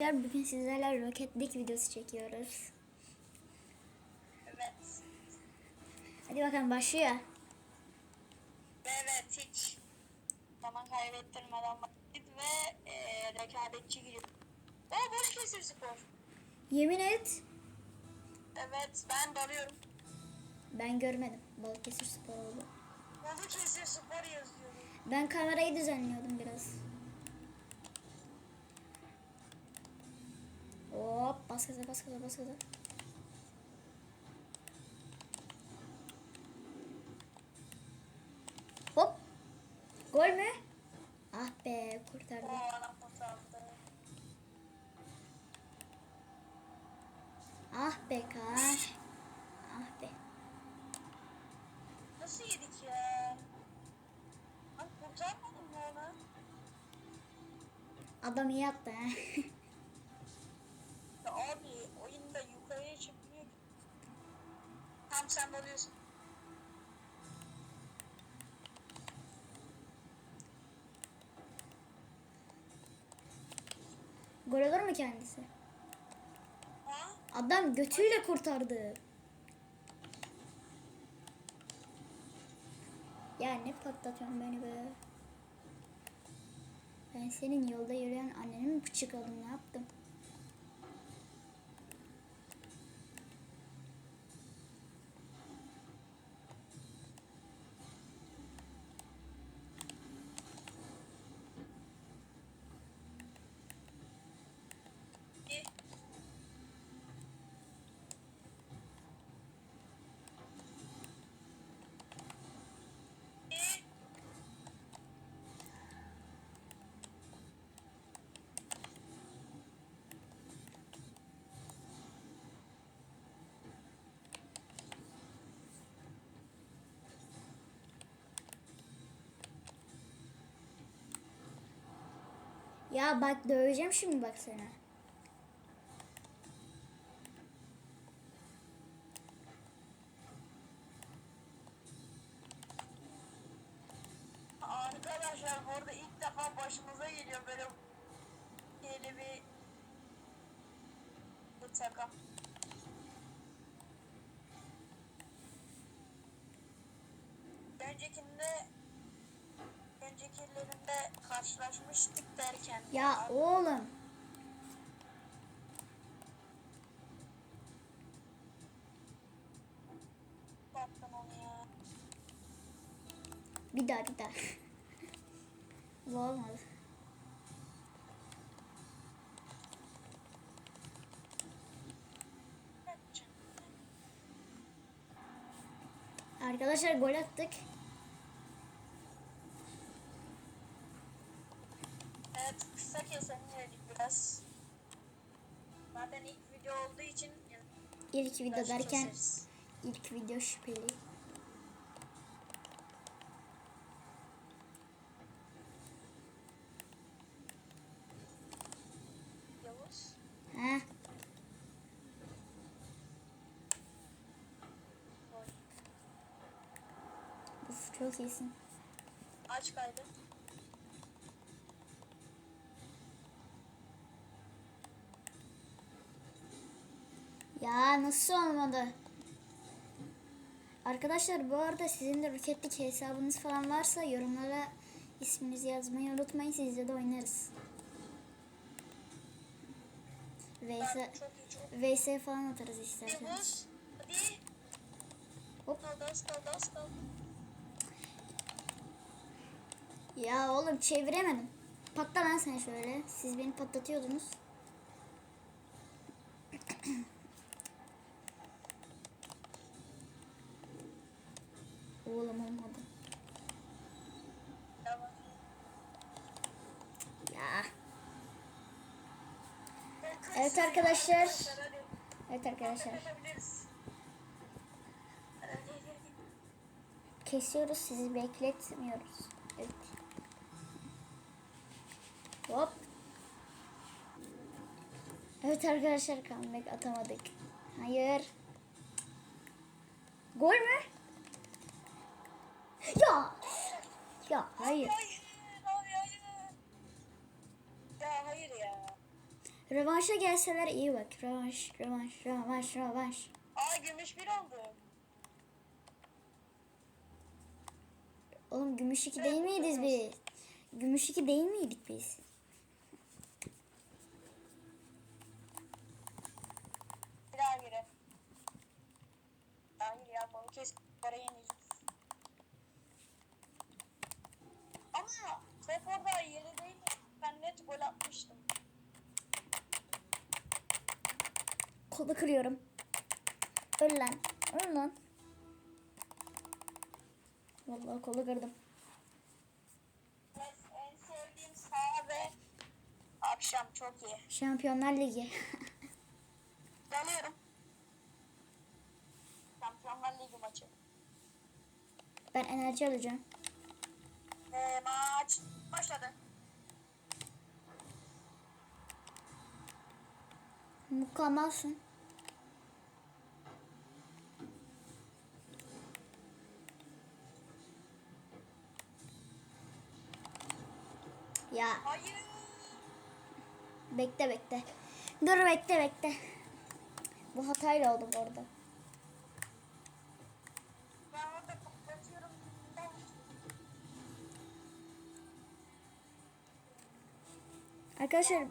Arkadaşlar bugün sizlerle Rocket League videosu çekiyoruz. Evet. Hadi bakalım başlıyor. Evet hiç zaman kaybettirmeden vakit ve e, rekabetçi giriyor. O boş kesir spor. Yemin et Evet ben dalıyorum. ben görmedim. Balıkesir spor oldu. Balıkesir spor yazıyorum. Ben kamerayı düzenliyordum biraz. Hop bas gaza bas gaza bas gaza. Hop. Gol mü? Ah be kurtardı. Ah be Kaan. Ah be. Nasıl yedik ya? Ay kurtarmadın mı onu? Adam iyi attı ha. Tam sen dalıyorsun. Gol olur mu kendisi? Ha? Adam götüyle kurtardı. Ya ne patlatıyorsun beni be. Ben senin yolda yürüyen annenin mi bıçak aldım ne yaptım? İyi. İyi. Ya bak döveceğim şimdi bak seni. Arkadaşlar bu arada ilk defa başımıza geliyor böyle yeni bir bir takım. Öncekinde öncekilerinde karşılaşmıştık derken Ya oğlum. ya. Bir daha bir daha. Bu olmadı. Arkadaşlar gol attık. Kısa keselim biraz. Zaten ilk video olduğu için İlk video biraz derken ilk video şüpheli. Yavuz. Gol. Uf çok iyisin. Aç kaydı. Ya nasıl olmadı? Arkadaşlar bu arada sizin de Rocket League hesabınız falan varsa yorumlara isminizi yazmayı unutmayın. Sizle de oynarız. VS, VS falan atarız isterseniz. Hop. Ya oğlum çeviremedim. Patla lan sen şöyle. Siz beni patlatıyordunuz. Oğlum olmadı. Tamam. Ya. Evet arkadaşlar. Evet arkadaşlar. Kesiyoruz sizi bekletmiyoruz. Evet. Hop. Evet arkadaşlar comeback atamadık. Hayır. Gol mü? Ya. Ya hayır. Hayır, hayır, hayır. Ya hayır ya. Rövanşa gelseler iyi bak. Rövanş, rövanş, rövanş, rövanş. Aa gümüş bir oldu. Oğlum gümüş iki değil miydik biz? Gümüş iki değil miydik biz? Bir daha girelim. Hayır ya balık kes para yeneceğiz. Ama top orada yeri değil. Ben net gol atmıştım. Kolu kırıyorum. Öl lan. Öl lan. Vallahi kolu kırdım. En sevdiğim saha ve akşam çok iyi. Şampiyonlar Ligi. Dalıyorum. Şampiyonlar Ligi maçı. ben enerji alacağım. Ee, maç başladı. Mükemmelsin. Ya Hayır. bekle bekle. Dur bekle bekle. Bu hatayla oldu bu arada. Arkadaşlar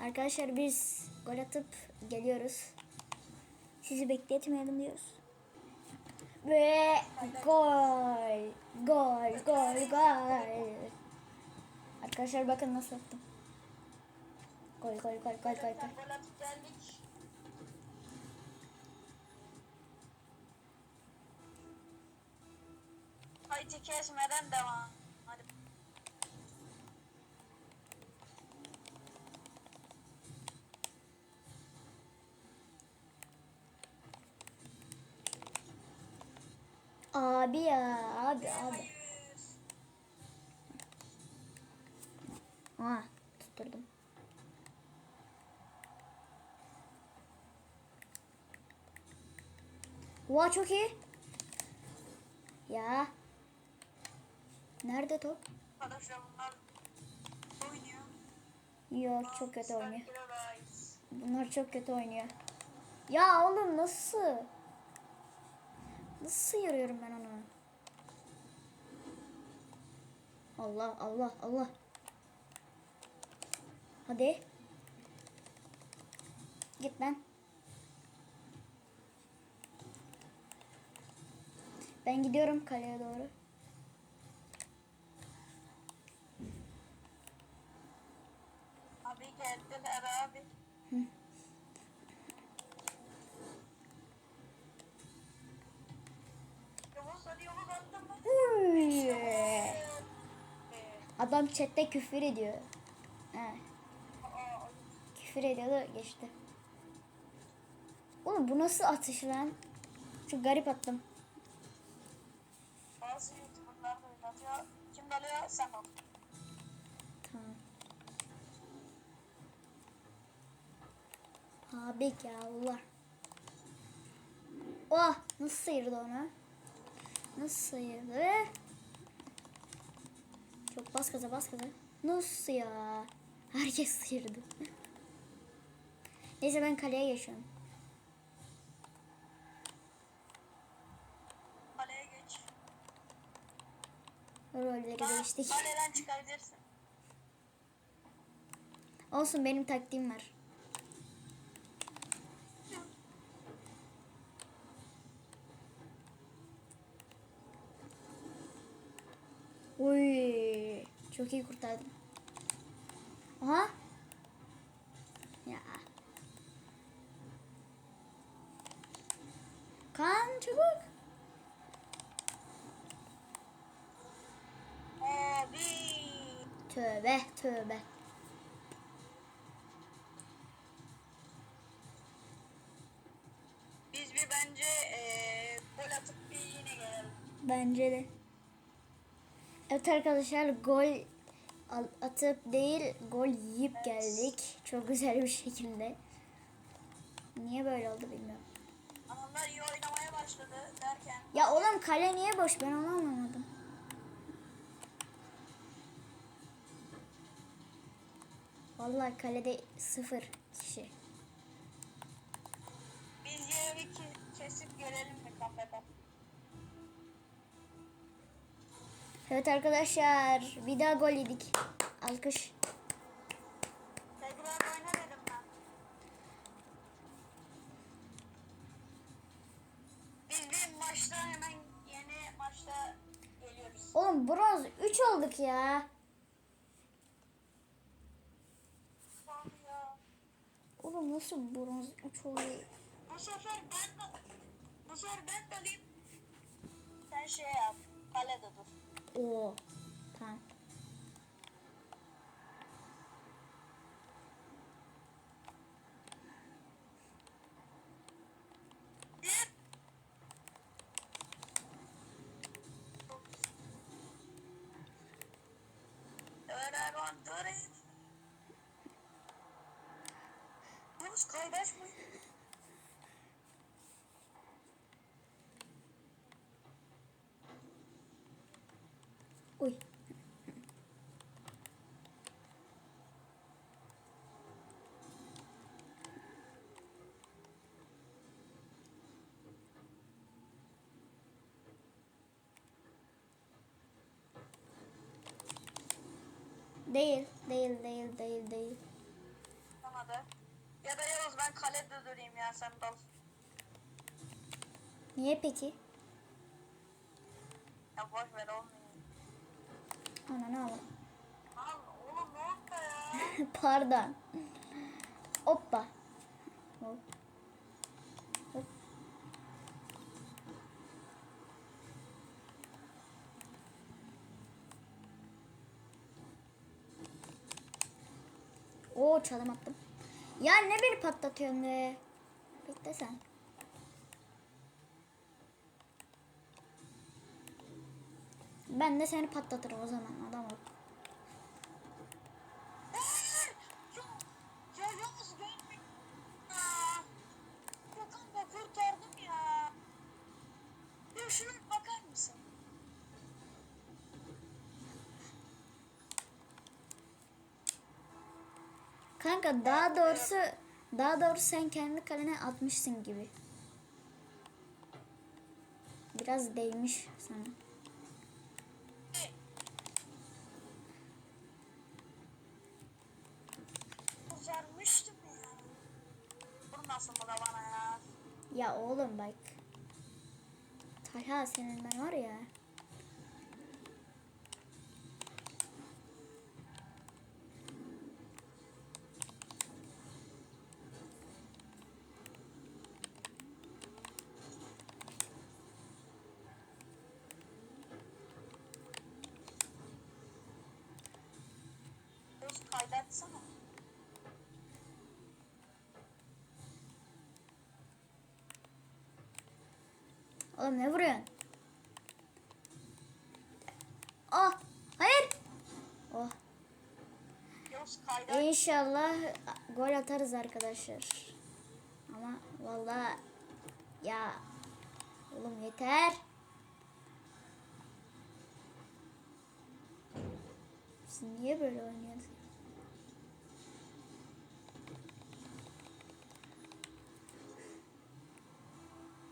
arkadaşlar biz gol atıp geliyoruz. Sizi bekletmeyelim diyoruz. Ve gol. Gol, gol, gol. Arkadaşlar bakın nasıl attım. Gol, gol, gol, gol, gol. Haydi kesmeden devam. Hadi. Abi ya, abi, abi. Hayır. Ha, tutturdum. Oha çok iyi. Ya. Nerede top? Yok çok kötü oynuyor. Bunlar çok kötü oynuyor. Ya oğlum nasıl? Nasıl sıyırıyorum ben onu? Allah Allah Allah. Hadi. Git lan. Ben gidiyorum kaleye doğru. Abi geldiler abi. Yavuz hadi Yavuz attın mı? Uy. Ee, Adam chatte küfür ediyor. He, küfür ediyordu geçti. Oğlum bu nasıl atış lan? Çok garip attım. Abi Allah. Oh nasıl sıyırdı onu? Nasıl sıyırdı? Çok bas gaza bas gaza. Nasıl ya? Herkes sıyırdı. Neyse ben kaleye geçiyorum. Kaleye geç. Rolleri değiştik. Kaleden çıkabilirsin. Olsun benim taktiğim var. Uy, çok iyi kurtardım. Aha. Ya. Kan çabuk. Tövbe tövbe. Biz bir bence eee gol atıp bir yine gelelim. Bence de. Evet arkadaşlar gol atıp değil gol yiyip geldik. Çok güzel bir şekilde. Niye böyle oldu bilmiyorum. Adamlar iyi oynamaya başladı derken Ya oğlum kale niye boş ben onu anlamadım. Vallahi kalede sıfır kişi. Biz ke- kesip görelim mi kafede? Evet arkadaşlar bir daha gol yedik. Alkış. Tekrar ben. Biz bir maçta hemen yeni maçta geliyoruz. Oğlum bronz 3 olduk ya. Oğlum nasıl bronz 3 oluyor? Bu sefer ben bu sefer ben dalayım. Sen şey yap. Kalede dur. Oo. Tamam. Öğren durun. Yunus kardeş mi? Uy. Değil, değil, değil, değil, değil. Tamam da. Ya da Yavuz ben kalede durayım ya sen dal. Niye peki? Ya boş ver olmuyor. Ana ne olur. Lan oğlum ne oldu ya? Pardon. Hoppa. Hop. Hop. Oo çalım attım. Ya ne beni patlatıyorsun be? Bekle sen. Ben de seni patlatırım o zaman adam ol. Ya, ya Yavuz görmedim ya. Bakın da kurtardım ya. Ya şuna bir bakar mısın? Kanka daha doğrusu daha doğrusu sen kendi kalene atmışsın gibi. Biraz değmiş sana. Kurtarmıştım ya. Vurmasın bu da bana ya. Ya oğlum bak. Talha senin ben var ya. Yavuz kaydetsene. Oğlum ne vuruyorsun? Oh hayır. Oh. İnşallah gol atarız arkadaşlar. Ama vallahi ya oğlum yeter. Siz niye böyle oynuyorsunuz?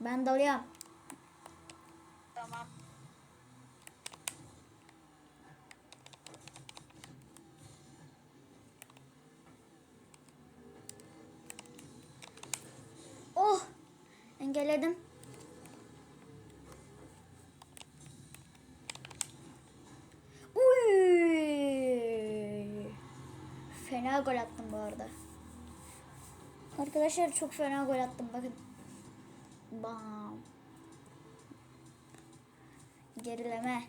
Ben dalıyorum. Tamam. Oh! Engelledim. Uy! Fena gol attım bu arada. Arkadaşlar çok fena gol attım bakın. Bam. Gerileme.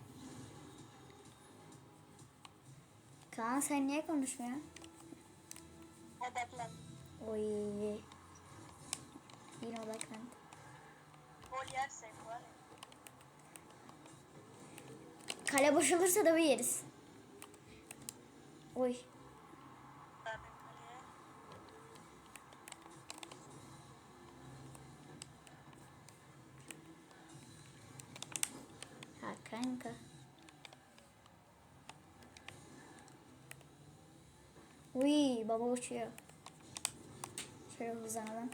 Kaan sen niye konuşmuyorsun? Odaklan. Oy. Yine odaklandı. Gol yersek var. Kale boş olursa da bir yeriz. Oy. Ha kanka. Uy baba uçuyor. Şöyle hızlanalım.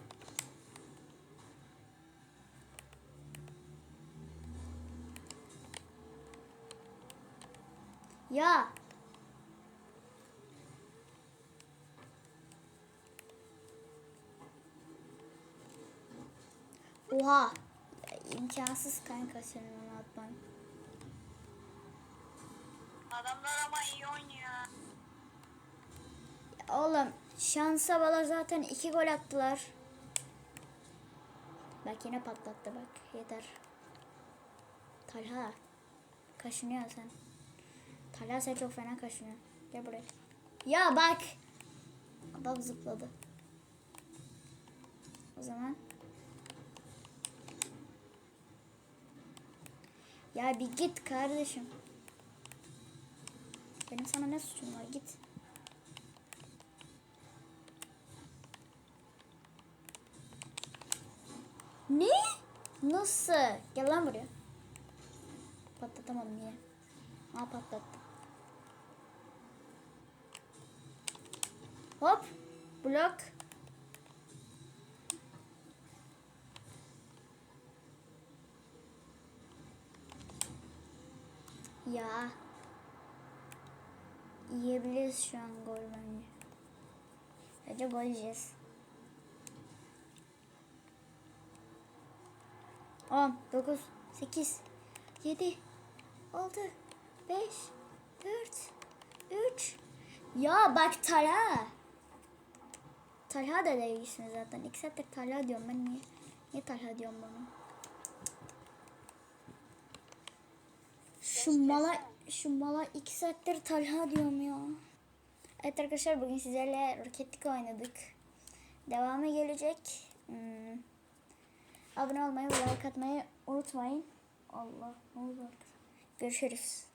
Ya. Oha. İmkansız kanka senin onu atman. Adamlar ama iyi oynuyor. Ya Oğlum şansa bala zaten iki gol attılar. Bak yine patlattı bak yeter. Talha kaşınıyor sen. Talha sen çok fena kaşınıyor. Gel buraya. Ya bak. Adam zıpladı. O zaman. Ya bir git kardeşim. Benim sana ne suçum var git. Ne? Nasıl? Gel lan buraya. Patlatamadım yine. Aa patlattım. Hop. Blok. Ya. Yiyebiliriz şu an gol bence. Bence gol yiyeceğiz. 10, 9, 8, 7, 6, 5, 4, 3. Ya bak Talha. Talha da değilsin zaten. İki saattir Talha diyorum ben niye? Niye Talha diyorum bana? Şu mala, şu mala iki saattir Talha diyorum ya. Evet arkadaşlar bugün sizlerle roketlik oynadık. Devamı gelecek. Hmm. Abone olmayı ve like atmayı unutmayın. Allah ne arkadaşlar? Görüşürüz.